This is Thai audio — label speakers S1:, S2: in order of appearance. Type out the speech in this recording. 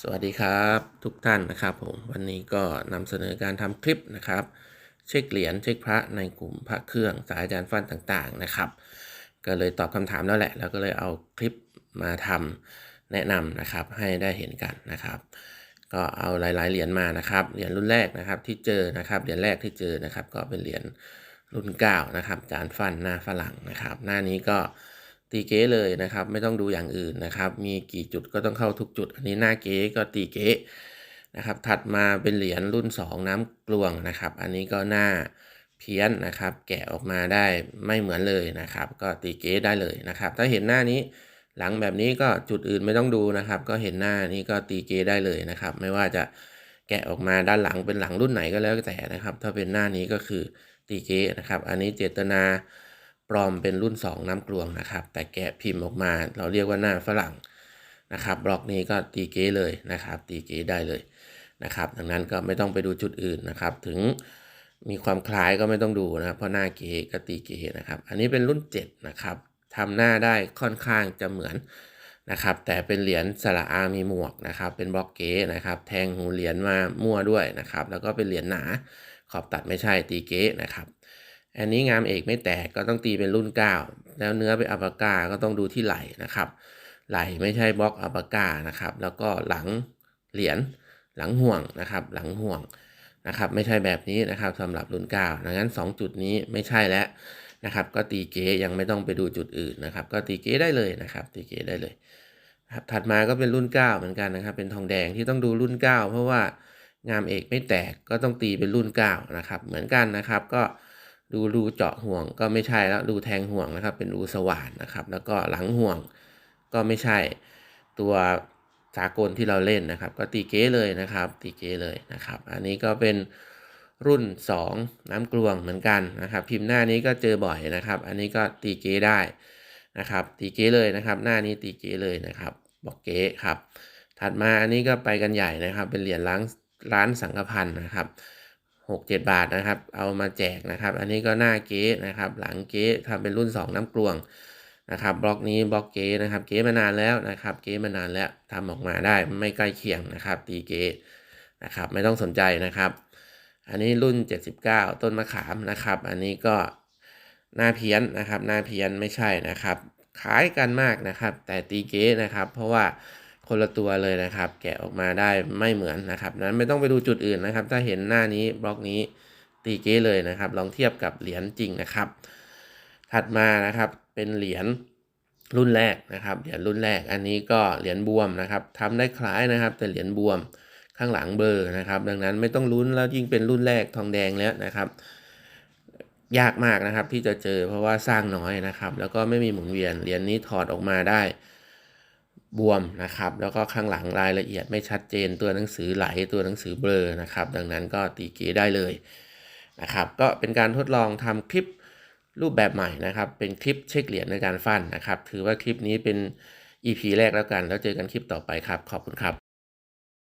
S1: สวัสดีครับทุกท่านนะครับผมวันนี้ก็นำเสนอการทำคลิปนะครับ เช็คเหรียญเช็คพระในกลุ่มพระเครื่องสายอาจารย์ฟันต่างๆนะครับ ก็เลยตอบคำถามแล้วแหละ แล้วก็เลยเอาคลิปมาทำแนะนำนะครับให้ได้เห็นกันนะครับ ก็เอาหลาย ๆ เหรียญมานะครับเหรียญรุ่นแรกนะครับที่เจอนะครับเหรียญแรกที่เจอนะครับ ก็เป็นเหรียญรุ่นเก้านะครับจารย์ฟันหน้าฝรั่งนะครับ หน้านี้ก็ ตีเก๊เลยนะครับ ไม่ต้องดูอย่างอื่นนะครับ มีกี่จุดก็ต้องเข้าทุกจุด อันนี้หน้าเก๊ก็ตีเก๊นะครับ ถัดมาเป็นเหรียญรุ่น 2 น้ำกลวงนะครับ อันนี้ก็หน้าเพี้ยนนะครับ แกะออกมาได้ไม่เหมือนเลยนะครับ ก็ตีเก๊ได้เลยนะครับ ถ้าเห็นหน้านี้หลังแบบนี้ก็จุดอื่นไม่ต้องดูนะครับ ก็เห็นหน้านี้ก็ตีเก๊ได้เลยนะครับ ไม่ว่าจะแกะออกมาด้านหลังเป็นหลังรุ่นไหนก็แล้วแต่นะครับ ถ้าเป็นหน้านี้ก็คือตีเก๊นะครับ อันนี้เจตนา ปลอมเป็นรุ่น 2 น้ำกลวงนะครับ แต่แกะพิมพ์ออกมา เราเรียกว่าหน้าฝรั่งนะครับบล็อกนี้ก็ตีเก้เลยนะครับ ตีเก้ได้เลยนะครับ ดังนั้นก็ไม่ต้องไปดูจุดอื่นนะครับ ถึงมีความคล้ายก็ไม่ต้องดูนะครับ เพราะหน้าเก้ก็ตีเก้นะครับ อันนี้เป็นรุ่น 7 นะครับทำหน้าได้ค่อนข้างจะเหมือนนะครับ แต่เป็นเหรียญสระอามีหมวกนะครับ เป็นบล็อกเก้นะครับ แทงหูเหรียญมามั่วด้วยนะครับ แล้วก็เป็นเหรียญหนาขอบตัดไม่ใช่ตีเก้นะครับ อันนี้งามเอกไม่แตกก็ต้องตีเป็นรุ่น 9 แล้วเนื้อเป็นอัปกาก็ต้องดูที่ไหลนะครับ ไหลไม่ใช่บล็อกอัปกานะครับ แล้วก็หลังเหรียญหลังห่วงนะครับ หลังห่วงนะครับ ไม่ใช่แบบนี้นะครับสำหรับรุ่น9ดังนั้น 2 จุดนี้ไม่ใช่แล้วนะครับ ก็ตีเก๋ยังไม่ต้องไปดูจุดอื่นนะครับ ก็ตีเก๋ได้เลยนะครับ ตีเก๋ได้เลยครับถัดมาก็เป็นรุ่น 9 เหมือนกันนะครับ เป็นทองแดงที่ต้องดูรุ่น 9 เพราะว่างามเอกไม่แตกก็ต้องตีเป็นรุ่น 9 นะครับ เหมือนกันนะครับก็ ดูรูเจาะห่วงก็ไม่ใช่แล้วรูแทงห่วงนะครับ เป็นรูสว่านนะครับ แล้วก็หลังห่วงก็ไม่ใช่ตัวสากลที่เราเล่นนะครับ ก็ตีเก้เลยนะครับ ตีเก้เลยนะครับ อันนี้ก็เป็นรุ่น 2 น้ำกลวงเหมือนกันนะครับ พิมพ์หน้านี้ก็เจอบ่อยนะครับ อันนี้ก็ตีเก้ได้นะครับ ตีเก้เลยนะครับ หน้านี้ตีเก้เลยนะครับ บอกเก้ครับ ถัดมาอันนี้ก็ไปกันใหญ่นะครับ เป็นเหรียญล้างร้านสังฆพันธ์นะครับ หกเจ็ดบาทนะครับ เอามาแจกนะครับ อันนี้ก็หน้าเก๊นะครับ หลังเก๊ทำเป็นรุ่น 2 น้ำกลวงนะครับบล็อกนี้บล็อกเก๊นะครับ เก๊มานานแล้วนะครับ เก๊มานานแล้วทำออกมาได้ไม่ใกล้เคียงนะครับ ตีเก๊นะครับ ไม่ต้องสนใจนะครับ อันนี้รุ่น 79 ต้นมะขามนะครับ อันนี้ก็หน้าเพี้ยนนะครับ หน้าเพี้ยนไม่ใช่นะครับคล้ายกันมากนะครับ แต่ตีเก๊นะครับ เพราะว่า คนละตัวเลยนะครับ แกะออกมาได้ไม่เหมือนนะครับ นั้นไม่ต้องไปดูจุดอื่นนะครับ ถ้าเห็นหน้านี้บล็อกนี้ตีเก้เลยนะครับ ลองเทียบกับเหรียญจริงนะครับ ถัดมานะครับเป็นเหรียญรุ่นแรกนะครับเหรียญรุ่นแรกอันนี้ก็เหรียญบวมนะครับทำได้คล้ายนะครับ แต่เหรียญบวมข้างหลังเบอร์นะครับ ดังนั้นไม่ต้องลุ้นแล้วยิ่งเป็นรุ่นแรกทองแดงแล้วนะครับ ยากมากนะครับที่จะเจอเพราะว่าสร้างน้อยนะครับ แล้วก็ไม่มีหมุนเวียนเหรียญนี้ถอดออกมาได้ บวมนะครับ แล้วก็ข้างหลังรายละเอียดไม่ชัดเจนตัวหนังสือไหลตัวหนังสือเบลอนะครับ ดังนั้นก็ตีเกได้เลยนะครับ ก็เป็นการทดลองทำคลิปรูปแบบใหม่นะครับ เป็นคลิปเช็คเหรียญในการฟันนะครับ ถือว่าคลิปนี้เป็น EP แรกแล้วกัน แล้วเจอกันคลิปต่อไปครับ ขอบคุณครับ